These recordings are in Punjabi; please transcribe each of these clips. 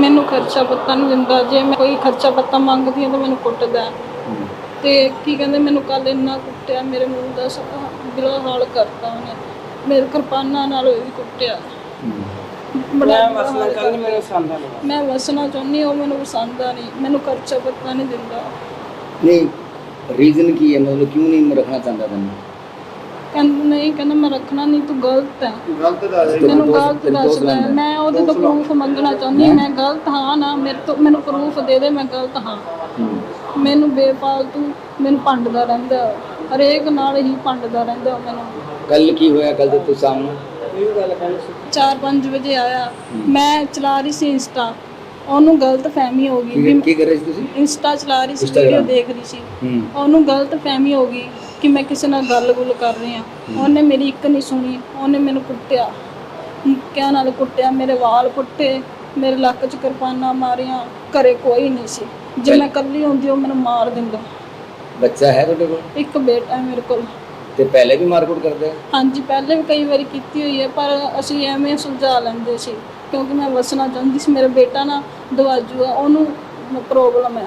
ਮੈਨੂੰ ਖਰਚਾ ਪੱਤਾ ਨਹੀਂ ਦਿੰਦਾ। ਜੇ ਮੈਂ ਕੋਈ ਖਰਚਾ ਪੱਤਾ ਮੰਗਦੀ ਹਾਂ ਤਾਂ ਮੈਨੂੰ ਕੁੱਟਦਾ। ਹੈ। ਤੇ ਕੀ ਕਹਿੰਦੇ ਮੈਨੂੰ ਕੱਲ ਇੰਨਾ ਕੁੱਟਿਆ ਮੇਰੇ ਮੂੰਹ ਦਾ ਬੁਰਾ ਹਾਲ ਕਰਤਾ ਉਹਨੇ। ਮੇਰੇ ਕਿਰਪਾਨਾਂ ਨਾਲ ਵੀ ਕੁੱਟਿਆ। ਬੜਾ ਮੈਂ ਬੁਰਾ ਵਸਣਾ ਹਾਲ ਚਾਹੁੰਦੀ ਮੈਨੂੰ ਸੰਦਾ ਨਹੀਂ ਮੈਂ ਵਸਣਾ ਚਾਹੁੰਦੀ ਹਾਂ ਉਹ ਮੈਨੂੰ ਪਸੰਦ ਆ ਨਹੀਂ ਮੈਨੂੰ ਖਰਚਾ ਪੱਤਾ ਨਹੀਂ ਦਿੰਦਾ। ਨਹੀਂ ਰੀਜ਼ਨ ਕੀ ਹੈ? ਮਤਲਬ ਕਿਉਂ ਨਹੀਂ ਰੱਖਣਾ ਚਾਹੁੰਦਾ ਤੈਨੂੰ? ਕਹਿੰਦਾ ਨਹੀਂ ਕਹਿੰਦਾ ਮੈਂ ਰੱਖਣਾ ਨਹੀਂ ਤੂੰ ਗਲਤ ਹੈ। ਗਲਤ ਦੱਸ ਮੈਨੂੰ ਦੋਸਤ- ਗਲਤ ਦੱਸਦਾ ਹੈ। ਮੈਂ ਉਹਦੇ ਤੋਂ ਪ੍ਰੂਫ ਮੰਗਣਾ ਚਾਹੁੰਦੀ ਹਾਂ। ਮੈਂ ਗਲਤ ਹਾਂ ਨਾ ਮੇਰੇ ਤੋਂ ਮੈਨੂੰ ਪ੍ਰੂਫ ਦੇ ਦੇ ਮੈਂ ਗਲਤ ਹਾਂ। ਮੈਨੂੰ ਬੇਫਾਲਤੂ ਮੈਨੂੰ ਭੰਡਦਾ ਰਹਿੰਦਾ। ਹਰੇਕ ਨਾਲ ਹੀ ਭੰਡਦਾ ਰਹਿੰਦਾ ਮੈਨੂੰ। ਕੱਲ ਕੀ ਹੋਇਆ? ਕੱਲ ਤੇ ਤੂੰ ਸਾਹਮਣੇ। 4-5 ਵਜੇ ਆਇਆ। ਮੈਂ ਚਲਾ ਰਹੀ ਸੀ ਇੰਸਟਾ। ਉਹਨੂੰ ਗਲਤ ਫਹਿਮੀ ਹੋ ਗਈ। ਕੀ ਵੀ ਕੀ ਕਰ ਰਹੇ ਸੀ ਤੁਸੀਂ? ਇੰਸਟਾ ਚਲਾ ਰਹੀ ਸੀ Instagram। ਵੀਡੀਓ ਦੇਖ ਰਹੀ ਸੀ। ਹੂੰ। ਉਹਨੂੰ ਗਲਤ ਫਹਿਮੀ ਹੋ ਗਈ। ਕਿ ਮੈਂ ਕਿਸੇ ਨਾਲ ਗੱਲ-ਗੁੱਲ ਕਰ ਰਹੀ ਹਾਂ। ਉਹਨੇ ਮੇਰੀ ਇੱਕ ਨਹੀਂ ਸੁਣੀ। ਉਹਨੇ ਮੈਨੂੰ ਕੁੱਟਿਆ। ਮੁੱਕਿਆਂ ਨਾਲ ਕੁੱਟਿਆ ਮੇਰੇ ਵਾਲ ਪੁੱਟੇ ਮੇਰੇ ਲੱਕ 'ਚ ਕਿਰਪਾਨਾਂ ਮਾਰੀਆਂ ਘਰੇ ਕੋਈ ਨਹੀਂ ਸੀ। ਜੇ ਮੈਂ ਇਕੱਲੀ ਹੁੰਦੀ ਉਹ ਮੈਨੂੰ ਮਾਰ ਦਿੰਦਾ। ਬੱਚਾ ਹੈ ਤੁਹਾਡੇ ਕੋਲ? ਇੱਕ ਬੇਟਾ ਹੈ ਮੇਰੇ ਕੋਲ। ਤੇ ਪਹਿਲੇ ਵੀ ਮਾਰਕੁੱਟ ਕਰਦੇ ਆ? ਹਾਂਜੀ ਪਹਿਲੇ ਵੀ ਕਈ ਵਾਰੀ ਕੀਤੀ ਹੋਈ ਹੈ ਪਰ ਅਸੀਂ ਐਵੇਂ ਸੁਲਝਾ ਲੈਂਦੇ ਸੀ। ਕਿਉਂਕਿ ਮੈਂ ਵਸਣਾ ਚਾਹੁੰਦੀ ਸੀ। ਮੇਰਾ ਬੇਟਾ ਨਾ ਦਵਾਜੂ ਆ ਉਹਨੂੰ ਪ੍ਰੋਬਲਮ ਹੈ।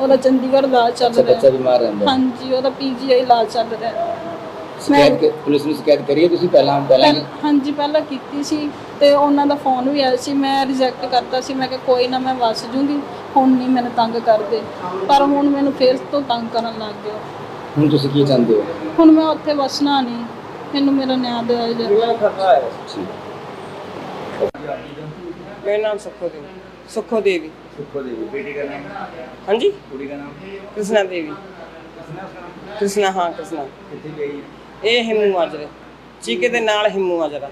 ਉਹਦਾ ਚੰਡੀਗੜ੍ਹ ਇਲਾਜ ਚੱਲ ਅੱਛਾ ਰਿਹਾ। ਬੱਚਾ ਬਿਮਾਰ ਰਹਿੰਦਾ। ਹੈ। ਹਾਂਜੀ ਉਹਦਾ ਪੀਜੀਆਈ ਇਲਾਜ ਚੱਲ ਰਿਹਾ। ਹੈ। ਸ਼ਿਕਾਇਤ ਕਿ- ਪੁਲਿਸ ਨੂੰ ਸ਼ਿਕਾਇਤ ਕਰੀਏ ਤੁਸੀਂ ਪਹਿਲਾਂ ਪਹਿਲਾਂ ਪਹਿਲ- ਹਾਂਜੀ ਪਹਿਲਾਂ ਕੀਤੀ ਸੀ ਤੇ ਉਹਨਾਂ ਦਾ ਫੋਨ ਵੀ ਆਇਆ ਸੀ। ਮੈਂ ਰਿਜੈਕਟ ਕਰਤਾ ਸੀ। ਮੈਂ ਕਿਹਾ ਕੋਈ ਨਾ ਮੈਂ ਵਸ ਜੂੰਗੀ। ਹੁਣ ਨਹੀਂ ਮੈਨੂੰ ਤੰਗ ਕਰਦੇ। ਪਰ ਹੁਣ ਮੈਨੂੰ ਫੇਰ ਤੋਂ ਤੰਗ ਕਰਨ ਲੱਗ ਗਏ। ਹੁਣ ਤੁਸੀਂ ਕੀ ਚਾਹੁੰਦੇ ਹੋ? ਹੁਣ ਮੈਂ ਉੱਥੇ ਵਸਣਾ ਨਹੀਂ ਮੈਨੂੰ ਮੇਰਾ ਨਿਆਂ ਦਿਵਾਇਆ ਜਾਵੇ ਮੈਨੂੰ ਖਤਰਾ ਹੈ ਠੀਕ। ਮੇਰਾ ਨਾਮ ਸੁਖੋ ਦੇਵੀ। ਸੁਖੋ ਦੇਵੀ। ਸੁਖੋ ਦੇਵੀ ਬੇਟੀ ਦਾ ਨਾਮ? ਹਾਂਜੀ? ਕੁੜੀ ਦਾ ਨਾਮ? ਕ੍ਰਿਸ਼ਨਾ ਦੇਵੀ। ਕ੍ਰਿਸ਼ਨਾ ਹਾਂ ਕ੍ਰਿਸ਼ਨਾ। ਕਿੱਥੇ ਗਈ? ਇਹ ਹਿੰਮੂ ਮਾਜਰਾ ਚੀਕੇ ਦੇ ਨਾਲ ਹਿੰਮੂ ਮਾਜਰਾ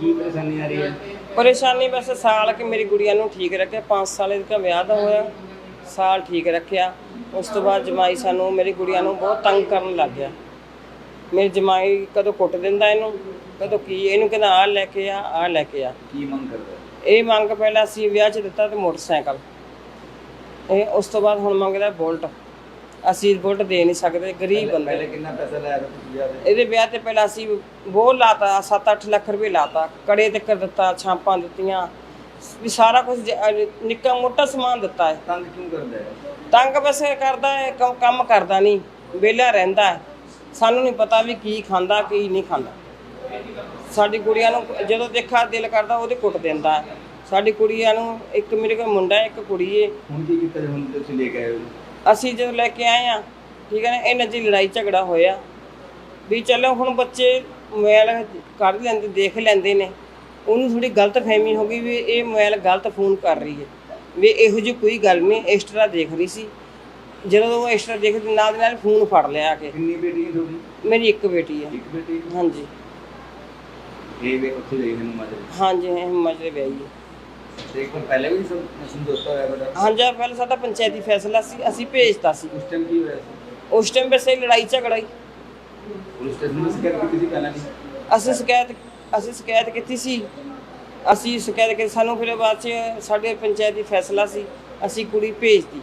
ਕੀ ਪਰੇਸ਼ਾਨੀ ਆ ਰਹੀ ਹੈ? ਪਰੇਸ਼ਾਨੀ ਬਸ ਸਾਲ ਕਿ ਮੇਰੀ ਗੁੜੀਆ ਨੂੰ ਠੀਕ ਰੱਖਿਆ। 5 ਸਾਲ ਦਾ ਵਿਆਹ ਦਾ ਹੋਇਆ। ਸਾਲ ਠੀਕ ਰੱਖਿਆ। ਉਸ ਤੋਂ ਬਾਅਦ ਜਮਾਈ ਸਾਨੂੰ ਮੇਰੀ ਗੁੜੀਆ ਨੂੰ ਬਹੁਤ ਤੰਗ ਕਰਨ ਲੱਗ ਗਿਆ। ਮੇਰੀ ਜਮਾਈ ਕਦੋਂ ਕੁੱਟ ਦਿੰਦਾ ਇਹਨੂੰ? ਕਦੋਂ ਕੀ? ਇਹਨੂੰ ਕਹਿੰਦਾ ਆ ਲੈ ਕੇ ਆ ਆ ਲੈ ਕੇ ਆ। ਕੀ ਮੰਗ ਕਰਦਾ? ਹੈ? ਇਹ ਮੰਗ ਪਹਿਲਾਂ ਅਸੀਂ ਵਿਆਹ 'ਚ ਦਿੱਤਾ ਤੇ ਮੋਟਰਸਾਈਕਲ। ਇਹ ਉਸ ਤੋਂ ਬਾਅਦ ਹੁਣ ਮੰਗਦਾ ਬੁਲਟ। ਅਸੀਂ ਬੁਲਟ ਦੇ ਨਹੀਂ ਸਕਦੇ ਗਰੀਬ ਬੰਦੇ। ਪਹਿਲੇ ਕਿੰਨਾ ਪੈਸਾ ਲਾਇਆ ਤਾਂ ਤੁਸੀਂ ਵਿਆਹ ਦੇ ਇਹਦੇ ਵਿਆਹ ਤੇ ਪਹਿਲਾਂ ਅਸੀਂ ਬਹੁਤ ਲਾਤਾ 7-8 ਲੱਖ ਰੁਪਏ ਲਾਤਾ। ਕੜੇ ਤੇ ਕਰ ਦਿੱਤਾ ਛਾਪਾਂ ਦਿੱਤੀਆਂ। ਵੀ ਸਾਰਾ ਕੁਝ ਨਿੱਕਾ ਮੋਟਾ ਸਮਾਨ ਦਿੱਤਾ ਹੈ। ਤੰਗ ਕਿਉਂ ਕਰਦਾ ਹੈ? ਤੰਗ ਬਸ ਕਰਦਾ ਹੈ ਕੰਮ- ਕੰਮ ਕਰਦਾ ਨਹੀਂ। ਵਿਹਲਾ ਰਹਿੰਦਾ ਹੈ। ਸਾਨੂੰ ਨਹੀਂ ਪਤਾ ਵੀ ਕੀ ਖਾਂਦਾ ਕੀ ਨਹੀਂ ਖਾਂਦਾ। ਸਾਡੀ ਕੁੜੀਆਂ ਨੂੰ ਜਦੋਂ ਦੇਖਾ ਦਿਲ ਕਰਦਾ ਉਹਦੇ ਕੁੱਟ ਦਿੰਦਾ ਹੈ। ਸਾਡੀ ਕੁੜੀਆਂ ਨੂੰ ਇੱਕ ਮੇਰੇ ਕੋਲ ਮੁੰਡਾ ਹੈ, ਇੱਕ ਕੁੜੀ ਏ ਹੁਣ ਕੀ ਕੀਤਾ ਜੀ? ਹੁਣ ਤੁਸੀਂ ਲੈ ਕੇ ਆਏ ਹੋ ਅਸੀਂ ਜਦੋਂ ਲੈ ਕੇ ਆਏ ਆ ਠੀਕ ਹੈ ਨਾ ਇਹਨਾਂ 'ਚ ਲੜਾਈ ਝਗੜਾ ਹੋਇਆ। ਵੀ ਚਲੋ ਹੁਣ ਬੱਚੇ ਮੋਬਾਈਲ ਕੱਢ ਲੈਂਦੇ ਦੇਖ ਲੈਂਦੇ ਨੇ। ਉਹਨੂੰ ਥੋੜੀ ਗਲਤ ਫਹਿਮੀ ਹੋ ਗਈ ਵੀ ਇਹ ਮੋਬਾਈਲ ਗਲਤ ਫੋਨ ਕਰ ਰਹੀ ਹੈ। ਵੀ ਇਹੋ ਜਿਹੀ ਕੋਈ ਗੱਲ ਨਹੀਂ ਐਕਸਟਰਾ ਦੇਖ ਰਹੀ ਸੀ। ਜਦੋਂ ਉਹ ਐਕਸਟਰਾ ਦੇਖਦੀ ਨਾਲ ਦੀ ਨਾਲ ਫੋਨ ਫੜ ਲਿਆ ਕੇ। ਕਿੰਨੀ ਬੇਟੀ ਹੈ ਤੁਹਾਡੀ? ਮੇਰੀ ਇੱਕ ਬੇਟੀ ਹੈ। ਇੱਕ ਬੇਟੀ ਹਾਂਜੀ। ਇਹ ਵੇ ਉੱਥੇ ਗਈ ਨੂੰ ਮਾਜਰੇ ਹਾਂਜੀ ਇਹ ਮਜਰੇ ਵਿਆਹੀ ਹੈ। ਵਾਰ ਪਹਿਲੇ ਵੀ ਸਮ- ਸਮਝੌਤਾ ਹੋਇਆ ਬੜਾ ਹਾਂਜੀ ਆਹ ਪਹਿਲਾਂ ਸਾਡਾ ਪੰਚਾਇਤੀ ਫੈਸਲਾ ਸੀ ਅਸੀਂ ਭੇਜਤਾ ਸੀ। ਉਸ ਟਾਈਮ ਕੀ ਹੋਇਆ ਸੀ? ਉਸ ਟਾਈਮ ਵੈਸੇ ਲੜਾਈ ਝਗੜਾ ਹੀ। ਪੁਲਿਸ ਸਟੇਸ਼ਨ ਵਿੱਚ ਸ਼ਿਕਾਇਤ ਕੀਤੀ ਸੀ ਪਹਿਲਾਂ ਵੀ? ਅਸੀਂ ਸ਼ਿਕਾਇਤ ਅਸੀਂ ਸ਼ਿਕਾਇਤ ਕੀਤੀ ਸੀ। ਅਸੀਂ ਸ਼ਿਕਾਇਤ ਕੀਤੀ ਸਾਨੂੰ ਫਿਰ ਬਾਅਦ ਚ ਸਾਡੇ ਪੰਚਾਇਤੀ ਫੈਸਲਾ ਸੀ ਅਸੀਂ ਕੁੜੀ ਭੇਜਤੀ।